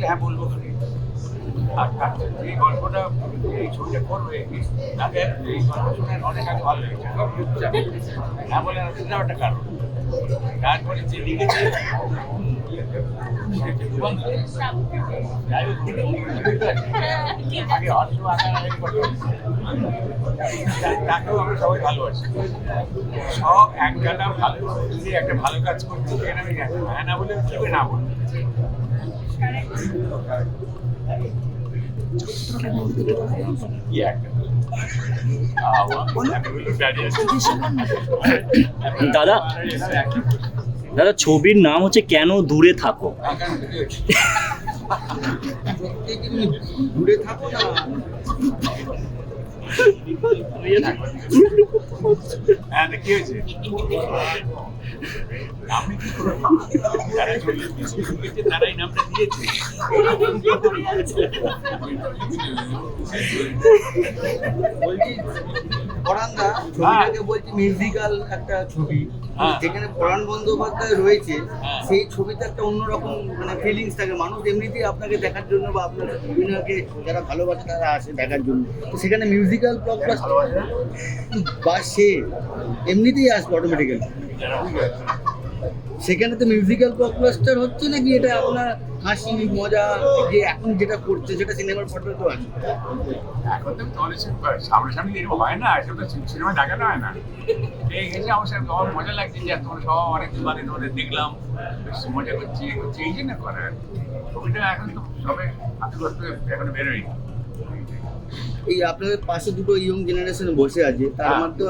হ্যাঁ বলব আর তার এই গল্পটা এই ছবিটা করবে তাদের এই গল্প শুনে অনেক আগে ভালো লেগেছে। হ্যাঁ বলে সেটাও একটা কারণ। তারপরে যে লিখেছে একটু তাকেও আমরা সবাই ভালোবাসি। সব একগাটা ভালো। একটা ভালো কাজ করতে সেখানে আমি হ্যাঁ না বলে কি না বলব কি একটা আবার দাঁড়িয়ে আছে। দাদা দাদা ছবির নাম হচ্ছে কেন দূরে থাকো? দূরে থাকো না? তারাই নামটা দিয়েছে। বলছি পরান্দা ছবিটাকে বলছি মিউজিক্যাল একটা ছবি হ্যাঁ। যেখানে পরাণ বন্দ্যোপাধ্যায় রয়েছে হ্যাঁ। সেই ছবিতে একটা অন্যরকম মানে ফিলিংস থাকে মানুষ এমনিতেই আপনাকে দেখার জন্য বা আপনার অভিনয়কে যারা ভালোবাসে তারা আসে দেখার জন্য তো সেখানে মিউজিক্যাল ব্লকবাস্টার বা সে এমনিতেই আসবে অটোমেটিক্যালি। সেখানে তো মিউজিক্যাল ব্লকবাস্টার হচ্ছে নাকি? এটা আপনার হাসি, মজা, যে এখন যেটা করছে, সেটা সিনেমার ফটো তো আছে। এখন তো সে- সামনাসামনি এরকম হয় না? তো সিনেমা দেখানো হয় না। এই গেছে, আমার সাথে আমার মজা লাগছে যে তোমরা সব অনেক মানে তোমাদের দেখলাম। বেশ মজা করছি করছি, এই জন্য করে। ছবিটা এখন তো সবে আত্মগ্রস্ত এখন বেরোয় এই আপনাদের পাশে দুটো ইয়ং জেনারেশন বসে আছে তার হ্যাঁ। মধ্যে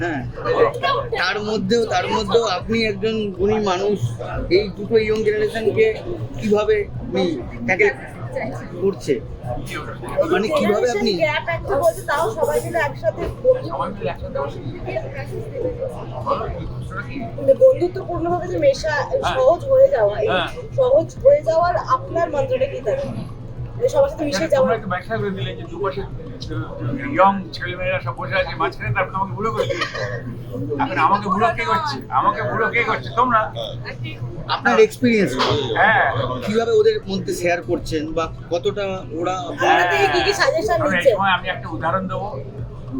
হ্যাঁ তার মধ্যেও তার মধ্যেও আপনি একজন গুণী মানুষ এই দুটো ইয়ং জেনারেশনকে কীভাবে ট্যাকেল করছে মানে কীভাবে আপনি গ্যাপ একটা বলছে তাও সবাই একসাথে বন্ধু- সবাই মিলে একসাথে বসে বলো কি প্রশ্নটা কি? মানে বন্ধুত্বপূর্ণভাবে যে মেশা সহজ হয়ে যাওয়া হ্যাঁ। সহজ হয়ে যাওয়ার আপনার মন্ত্রটা কি থাকে সবার সাথে মিশে যাওয়া একটু ব্যাখ্যা করে দিলে যে দুপাশে ইয়ং ছেলেমেয়েরা সব বসে আছে মাঝখানে তারপর আমাকে করে এখন কে করছে? আমাকে কে করছে? তোমরা? আপনার এক্সপিরিয়েন্স হ্যাঁ। কীভাবে ওদের মধ্যে শেয়ার করছেন বা কতটা ওরা কি কি সাজেশন আমি একটা উদাহরণ দেবো।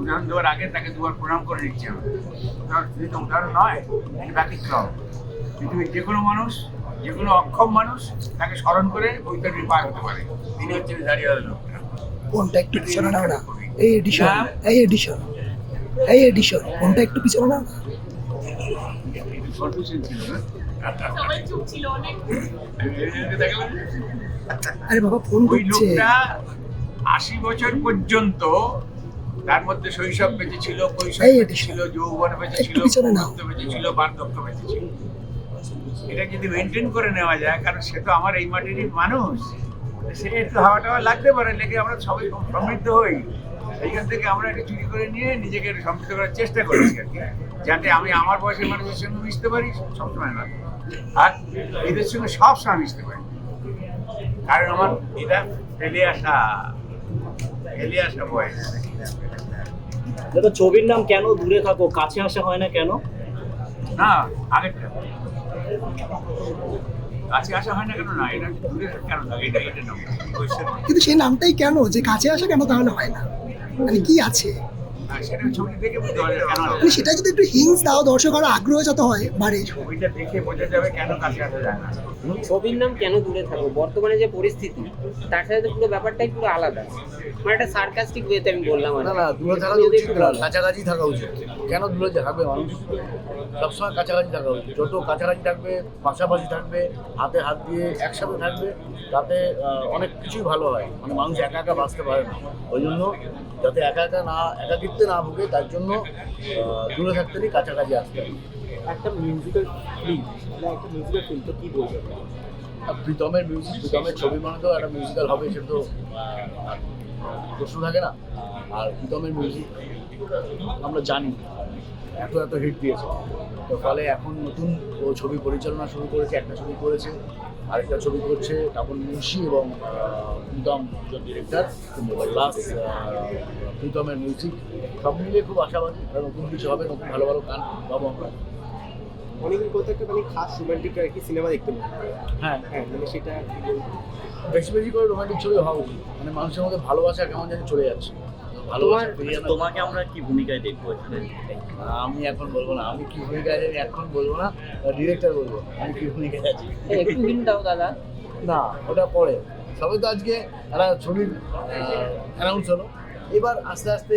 উদাহরণ দেওয়ার আগে তাকে দুবার প্রণাম করে নিচ্ছি আমি। তো উদাহরণ নয় ব্যতিক্রম। পৃথিবীর যে কোনো মানুষ যে কোনো অক্ষম মানুষ তাকে স্মরণ করে বৈতরণী পার হতে পারে। তিনি হচ্ছেন দাঁড়িয়ে লোকটা কোনটা একটু পিছনে নাও না। এই এডিশন? এই এডিশন এই এডিশন কোনটা একটু পিছনে নাও না। আরে বাবা ফোন করছে। আশি বছর পর্যন্ত তার মধ্যে শৈশব বেঁচে ছিল কৈশোর বেঁচে ছিল যৌবন বেঁচে ছিল বেঁচে ছিল বার্ধক্য বেঁচে ছিল। এটা যদি মেনটেন করে নেওয়া যায় কারণ সে তো আমার এই মাটিরই মানুষ। সে একটু হাওয়া টাওয়া লাগতে পারে লেগে আমরা সবাই সমৃদ্ধ হই? সেইখান থেকে আমরা একটু চুরি করে নিয়ে নিজেকে একটু সমৃদ্ধ করার চেষ্টা করছি আর কি যাতে আমি আমার বয়সের মানুষের সঙ্গে মিশতে পারি সবসময় না। আর এদের সঙ্গে সবসময় মিশতে পারি। কারণ আমার এটা ফেলে আসা ফেলে আসা বয়স ছবির নাম কেন দূরে থাকো? কাছে আসা হয় না কেন? না আগেরটা। কিন্তু সেই নামটাই কেন? যে কাছে আসা কেন তাহলে হয় না? মানে কি আছে? সেটা। মানে যদি একটু হিংস দাও দর্শক আরও আগ্রহ যত হয় বাড়ে। ছবিটা দেখে বোঝা যাবে কেন কাছে আসা যায় না। ছবির নাম কেন দূরে থাকো বর্তমানে যে পরিস্থিতি তার সাথে তো পুরো ব্যাপারটাই পুরো আলাদা। মানে একটা সার্কাস্টিক ওয়েতে আমি বললাম না। না দূরে থাকা যদি উচিত একটু না কাছাকাছি থাকা উচিত। কেন দূরে থাকবে মানুষ? সবসময় কাছাকাছি থাকা উচিত। যত কাছাকাছি থাকবে পাশাপাশি থাকবে হাতে হাত দিয়ে একসাথে থাকবে তাতে অনেক কিছুই ভালো হয়। মানে মানুষ একা একা বাঁচতে পারে না। ওই জন্য যাতে একা একা না একাকিত্বে না ভুগে তার জন্য দূরে থাকতে নেই কাছাকাছি আসতে হবে। একটা মিউজিক্যাল ফিল্ম একটা মিউজিক্যাল ফিল্ম তো কি বলব? প্রীতমের মিউজিক প্রীতমের ছবি মানে তো একটা মিউজিক্যাল হবে সেটা তো প্রশ্ন থাকে না। আর প্রীতমের মিউজিক আমরা জানি এত এত হিট দিয়েছে। তো ফলে এখন নতুন ও ছবি পরিচালনা শুরু করেছে একটা ছবি করেছে। আরেকটা ছবি করছে তাপন মুন্সি এবং প্রীতম ডিরেক্টর প্লাস প্রীতমের মিউজিক সব মিলিয়ে খুব আশাবাদী নতুন কিছু হবে নতুন ভালো ভালো গান পাবো আমরা। অনেকদিন কোথাও একটা মানে খাস রোমান্টিক আর কি সিনেমা দেখতে হ্যাঁ। হ্যাঁ মানে সেটা বেশি বেশি করে রোমান্টিক ছবি হওয়া উচিত। মানে মানুষের মধ্যে ভালোবাসা কেমন যেন চলে যাচ্ছে। ফিরিয়ে তোমাকে আমরা কি ভূমিকায় দেখব এখানে? আমি এখন বলব না আমি কি ভূমিকায় আছি এখন বলব না ডিরেক্টর বলব আমি কি ভূমিকায় আছি? একটু হিন্ট দাও দাদা। না ওটা পরে। সবে তো আজকে একটা ছবির অ্যানাউন্স হলো। এবার আস্তে আস্তে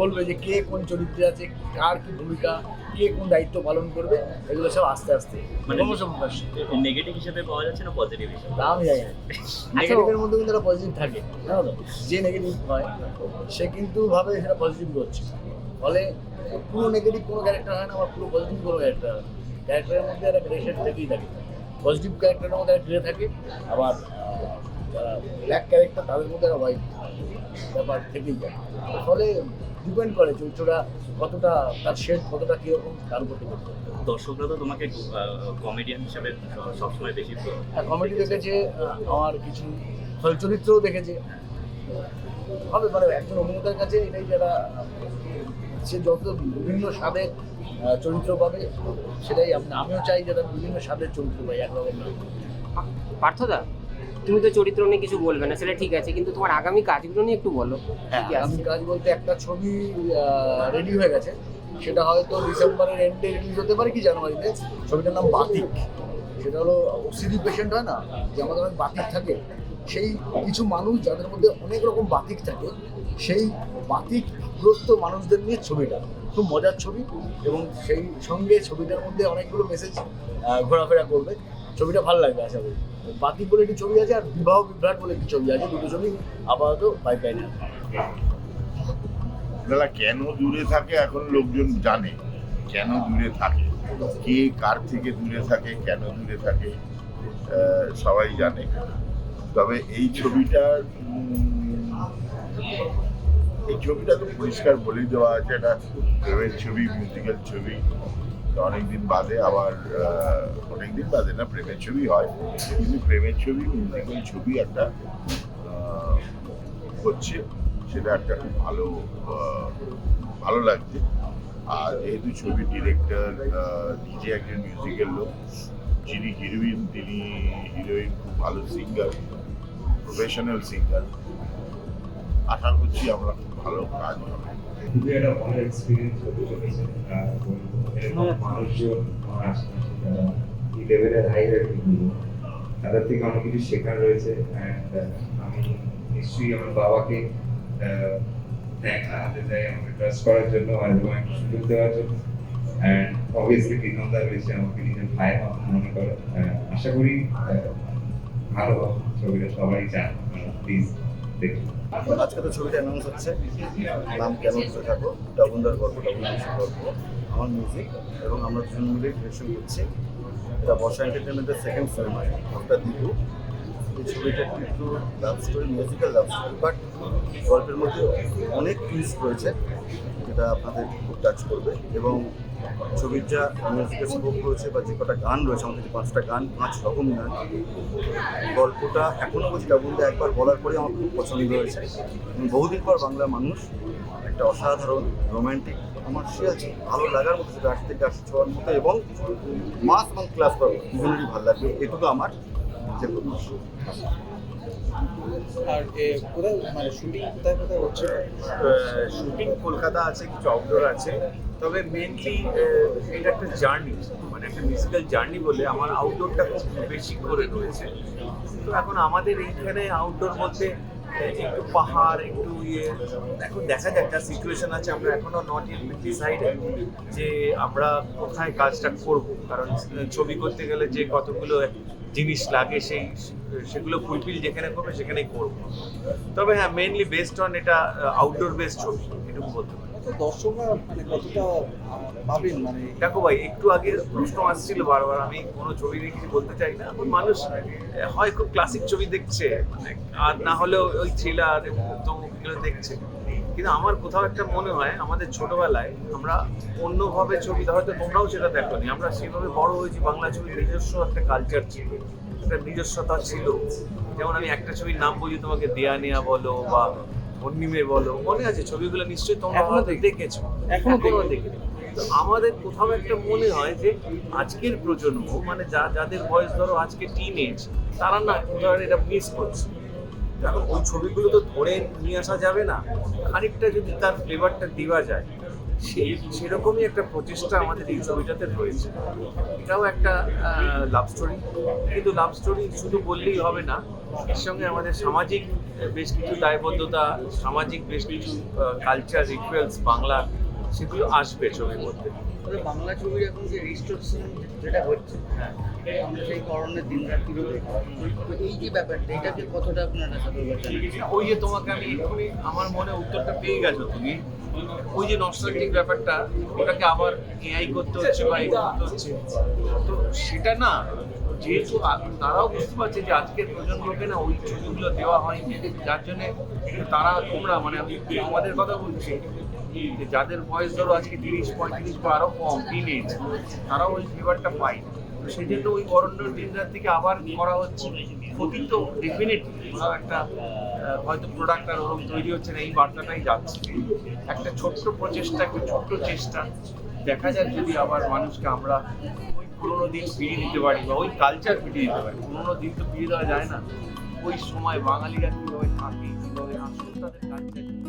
বলবে যে কে কোন চরিত্রে আছে কার কি ভূমিকা কে কোন দায়িত্ব পালন করবে এগুলো সব আস্তে আস্তে মানে ক্রমশ নেগেটিভ হিসেবে পাওয়া যাচ্ছে না পজিটিভ হিসেবে? আমি জানি নেগেটিভের মধ্যে কিন্তু একটা পজিটিভ থাকে জানো তো? যে নেগেটিভ হয় সে কিন্তু ভাবে সেটা পজিটিভ করছে। ফলে পুরো নেগেটিভ কোনো ক্যারেক্টার হয় না আবার পুরো পজিটিভ কোনো ক্যারেক্টার হয় ক্যারেক্টারের মধ্যে একটা গ্রেশেড থেকেই থাকে। পজিটিভ ক্যারেক্টারের মধ্যে একটা গ্রে থাকে আবার যারা ব্ল্যাক ক্যারেক্টার তাদের মধ্যে একটা হোয়াইট ব্যাপার থেকেই যায়। ফলে ডিপেন্ড করে চরিত্রটা কতটা তার শেড কতটা কীরকম তার উপর ডিপেন্ড করে। দর্শকরা তো তোমাকে কমেডিয়ান হিসেবে সবসময় বেশি কমেডি দেখেছে আমার কিছু ফল চরিত্রও দেখেছে। হবে মানে একজন অভিনেতার কাছে এটাই যারা সে যত বিভিন্ন স্বাদের চরিত্র পাবে সেটাই আমি আমিও চাই যারা বিভিন্ন স্বাদের চরিত্র পাই একরকম না। পার্থদা তুমি তো চরিত্র নিয়ে কিছু বলবে না সেটা ঠিক আছে কিন্তু তোমার আগামী কাজগুলো নিয়ে একটু বলো। হ্যাঁ আমি কাজ বলতে একটা ছবি রেডি হয়ে গেছে। সেটা হয়তো ডিসেম্বরের এন্ডে রিলিজ হতে পারে কি জানুয়ারিতে। ছবিটার নাম বাতিক। সেটা হলো ওসিডি পেশেন্ট হয় না যে আমাদের অনেক বাতিক থাকে। সেই কিছু মানুষ যাদের মধ্যে অনেক রকম বাতিক থাকে সেই বাতিকগ্রস্ত মানুষদের নিয়ে ছবিটা। খুব মজার ছবি এবং সেই সঙ্গে ছবিটার মধ্যে অনেকগুলো মেসেজ ঘোরাফেরা করবে। ছবিটা ভালো লাগবে আশা করি। বাতিক বলে একটি ছবি আছে আর বিবাহ বিভ্রাট বলে একটি ছবি আছে দুটো ছবি আপাতত পাইপলাইনে দাদা কেন দূরে থাকে এখন লোকজন জানে? কেন দূরে থাকে? কে কার থেকে দূরে থাকে? কেন দূরে থাকে? সবাই জানে। তবে এই ছবিটার উম, এই ছবিটা তো পরিষ্কার বলেই দেওয়া আছে এটা প্রেমের ছবি মিউজিক্যাল ছবি। অনেকদিন বাদে আবার অনেকদিন বাদে না, প্রেমের ছবি হয়। কিন্তু প্রেমের ছবি মিউজিক্যাল ছবি একটা হচ্ছে। সেটা একটা খুব ভালো ভালো লাগছে। আর যেহেতু ছবির ডিরেক্টর নিজে একজন মিউজিক্যাল লোক, যিনি হিরোইন, তিনি হিরোইন, খুব ভালো সিঙ্গার, প্রফেশনাল সিঙ্গার। আশা করছি আমরা খুব ভালো কাজ হবে। খুবই একটা ভালো এক্সপিরিয়েন্স হতে চলেছে। এরকম মানুষজন আমার আশেপাশে যারা এই লেভেলের হাই তাদের থেকে অনেক কিছু শেখার রয়েছে। অ্যান্ড আমি নিশ্চয়ই আমার বাবাকে আমাকে ট্রাস্ট করার জন্য আর এরকম একটা সুযোগ দেওয়ার জন্য। অ্যান্ড অবভিয়াসলি প্রীতমদা রয়েছে আমাকে নিজের মতো মনে করে। আশা করি ভালো ছবিটা সবাই চান প্লিজ দেখুন। আজকে তো ছবিটা অ্যানাউন্স হচ্ছে। নাম কেন ধরে থাকো? ডাবুন্দার গল্প ডাবুন্দার গল্প। আমার মিউজিক এবং আমরা দুজন মিলে ডিরেকশন করছি। এটা বর্ষা এন্টারটেনমেন্টের সেকেন্ড সিনেমা একটা দিদু এই ছবিটা একটু love story musical love story but গল্পের মধ্যে অনেক টুইস্ট রয়েছে, যেটা আপনাদের খুব টাচ করবে। এবং ছবির যা মিউজিকের স্কোপ রয়েছে বা যে কটা গান রয়েছে আমাদের যে পাঁচটা গান পাঁচ রকম গান। গল্পটা এখনও বলছি ডাবুলটা একবার বলার পরে আমার খুব পছন্দ হয়েছে। এবং বহুদিন পর বাংলা মানুষ একটা অসাধারণ রোমান্টিক কমার্শিয়াল ভালো লাগার মতো সেটা আশি থেকে আশি ছোঁয়ার মতো এবং মাস এবং ক্লাস মতো দুজনেরই ভালো লাগবে এটুকু আমার যে। আর কোথায় মানে শুটিং কোথায় কোথায় হচ্ছে? শুটিং কলকাতা আছে কিছু আউটডোর আছে। তবে মেনলি এটা একটা জার্নি মানে একটা মিউজিক্যাল জার্নি বলে আমার আউটডোরটা খুব বেশি করে রয়েছে। তো এখন আমাদের এইখানে আউটডোর আহ, একটু পাহাড় একটু ইয়ে এখন দেখা যাক একটা সিচুয়েশন আছে আমরা এখনও নট ইন ডিসাইডেড যে আমরা কোথায় কাজটা করব। কারণ ছবি করতে গেলে যে কতগুলো জিনিস লাগে সেই সেগুলো ফুলফিল যেখানে করবে সেখানেই করব। তবে হ্যাঁ মেনলি বেসড অন এটা আউটডোর বেসড ছবি এটুকু বলতে পারি। মানে মানে দেখো ভাই, একটু আগে প্রশ্ন আসছিল বারবার, আমি কোনো ছবি নিয়ে কিছু বলতে চাই না, এখন মানুষ হয় খুব ক্লাসিক ছবি দেখছে মানে আর না ওই থ্রিলার এগুলো দেখছে। কিন্তু আমার কোথাও একটা মনে হয়, আমাদের ছোটবেলায় আমরা অন্যভাবে ছবি হয়তো তোমরাও সেটা দেখোনি, আমরা সেভাবে বড় হয়েছি, বাংলা ছবির নিজস্ব একটা কালচার ছিল, একটা নিজস্বতা ছিল। যেমন আমি একটা ছবির নাম বলি, তোমাকে দেয়া নেয়া বলো বা অন্নিমে বলো মনে আছে? ছবিগুলো নিশ্চয়ই তোমরা দেখেছ। এখনও কোনো দেখে তো আমাদের কোথাও একটা মনে হয় যে আজকের প্রজন্ম মানে যা যাদের বয়স ধরো আজকে টিন এজ তারা না কোথাও এটা মিস করছে। এখন ওই ছবিগুলো তো ধরে নিয়ে আসা যাবে না। খানিকটা যদি তার ফ্লেভারটা দেওয়া যায় সেই সেরকমই একটা প্রচেষ্টা আমাদের এই ছবিটাতে রয়েছে। এটাও একটা লাভ স্টোরি কিন্তু লাভ স্টোরি শুধু বললেই হবে না এর সঙ্গে আমাদের সামাজিক বেশ কিছু দায়বদ্ধতা সামাজিক বেশ কিছু কালচার রিচুয়ালস বাংলা সেগুলো আসবে ছবির মধ্যে। বাংলা ছবির এখন যে রিস্টোরেশন যেটা হচ্ছে হ্যাঁ। আমরা সেই করোনার দিন রাত্রিও তো এই যে ব্যাপারটা এটাকে কতটা আপনারা ওই যে তোমাকে আমি এক্ষুনি আমার মনে উত্তরটা পেয়ে গেছো তুমি। ওই যে নস্টালজিক ব্যাপারটা, ওটাকে আবার এআই করতে হচ্ছে বা করতে হচ্ছে। তো সেটা না, যেহেতু তারাও বুঝতে পারছে যে আজকের প্রজন্মকে না ওই ছবিগুলো দেওয়া হয়নি, যার জন্য তারা তোমরা মানে আমি আমাদের কথা বলছি, যে যাদের বয়স ধরো আজকে তিরিশ, পঁয়ত্রিশ বা আরও কম টিনেজ তারাও ওই ফেভারটা পায় সেই জন্য ওই অরণ্য দিন রাত থেকে আবার করা হচ্ছে। ক্ষতি তো ডেফিনেটলি একটা হয়তো প্রোডাক্ট আর ওরকম তৈরি হচ্ছে না, এই বার্তাটাই যাচ্ছে। একটা ছোট্ট প্রচেষ্টা, একটা ছোট্ট চেষ্টা। দেখা যাক যদি আবার মানুষকে আমরা ওই পুরোনো দিন ফিরিয়ে দিতে পারি বা ওই কালচার ফিরিয়ে দিতে পারি। পুরোনো দিন তো ফিরিয়ে দেওয়া যায় না। ওই সময় বাঙালিরা কীভাবে থাকে, কীভাবে আসলে তাদের কালচার